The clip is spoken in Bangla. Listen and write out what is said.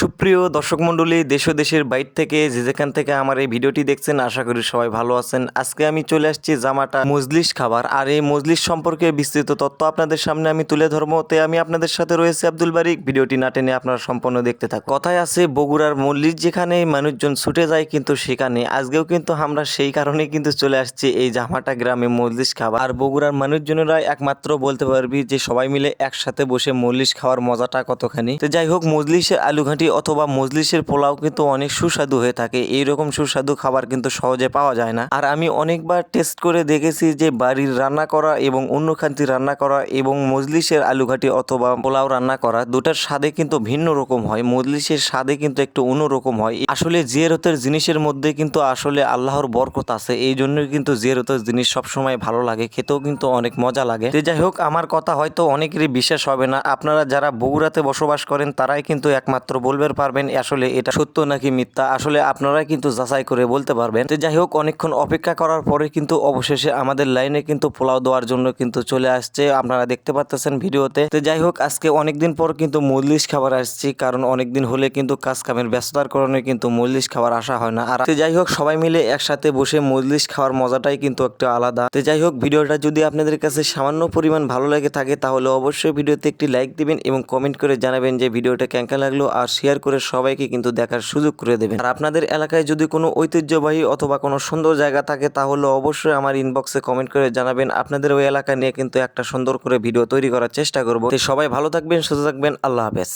সুপ্রিয় দর্শক মণ্ডলী, দেশ দেশের বাইর থেকে যে যেখান থেকে আমার এই ভিডিওটি দেখছেন, আশা করি সবাই ভালো আছেন। আজকে আমি চলে আসছি জামাটা মজলিস খাবার, আর এই মজলিস সম্পর্কে বিস্তৃত তথ্য আপনাদের সামনে আমি তুলে ধরবো। তে আমি আপনাদের সাথে রয়েছে আব্দুল বারিক। ভিডিওটি না টেনে আপনারা সম্পূর্ণ দেখতে থাকুন। কথায় আছে, বগুড়ার মল্লিস যেখানে মানুষজন ছুটে যায় কিন্তু সেখানে, আজকেও কিন্তু আমরা সেই কারণে কিন্তু চলে আসছি এই জামাটা গ্রামে মজলিস খাবার। আর বগুড়ার মানুষজনেরা একমাত্র বলতে পারবি যে সবাই মিলে একসাথে বসে মজলিস খাওয়ার মজাটা কতখানি। তো যাই হোক মজলিসের আলু ঘাঁটি অথবা মজলিসের পোলাও কিন্তু অনেক সুস্বাদু হয়ে থাকে। এইরকম সুস্বাদু খাবার কিন্তু সহজে পাওয়া যায় না। আর আমি অনেকবার টেস্ট করে দেখেছি যে বাড়ির রান্না করা এবং অন্য খান্তি রান্না করা এবং মজলিসের আলু ঘাঁটি অথবা পোলাও রান্না করা দুটার স্বাদে কিন্তু ভিন্ন রকম হয়। মজলিসের স্বাদে কিন্তু একটু অন্যরকম হয়। আসলে জিয়ারতের জিনিসের মধ্যে কিন্তু আসলে আল্লাহর বরকত আছে। এই জন্যই কিন্তু জিয়ারতের জিনিস সবসময় ভালো লাগে। খেতেও কিন্তু অনেক মজা লাগে। তো যাই হোক, আমার কথা হয়তো অনেকেরই বিশ্বাস হবে না। আপনারা যারা বগুড়াতে বসবাস করেন, তারাই কিন্তু একমাত্র বলবে পারবেন আসলে এটা সত্য নাকি মিথ্যা? আসলে আপনারাই কিন্তু যাচাই করে বলতে পারবেন। তো যাই হোক, অনেকক্ষণ অপেক্ষা করার পরে কিন্তু অবশেষে আমাদের লাইনে কিন্তু পোলাও দেওয়ার জন্য কিন্তু চলে আসছে। আপনারা দেখতে পাচ্ছেন ভিডিওতে। তো যাই হোক, আজকে অনেকদিন পর কিন্তু মজলিস খাবার আসছি, কারণ অনেকদিন হলে কিন্তু কাজ কামের ব্যস্ততার কারণে কিন্তু মজলিস খাবার আসা হয় না। আর তো যাই হোক, সবাই মিলে একসাথে বসে মজলিস খাওয়ার মজাটাই কিন্তু একটু আলাদা। তো যাই হোক, ভিডিওটা যদি আপনাদের কাছে সামান্য পরিমাণ ভালো লাগে থাকে, তাহলে অবশ্যই ভিডিওতে একটি লাইক দিবেন এবং কমেন্ট করে জানাবেন যে ভিডিওটা কেঙ্কা লাগল। আর শেয়ার করে সবাইকে কিন্তু দেখার সুযোগ করে দেবেন। আর আপনাদের এলাকায় যদি কোনো ঐতিহ্যবাহী অথবা কোনো সুন্দর জায়গা থাকে, তাহলে অবশ্যই আমার ইনবক্সে কমেন্ট করে জানাবেন। আপনাদের ওই এলাকা নিয়ে কিন্তু একটা সুন্দর করে ভিডিও তৈরি করার চেষ্টা করব। সবাই ভালো থাকবেন, সুস্থ থাকবেন, আল্লাহ হাফেজ।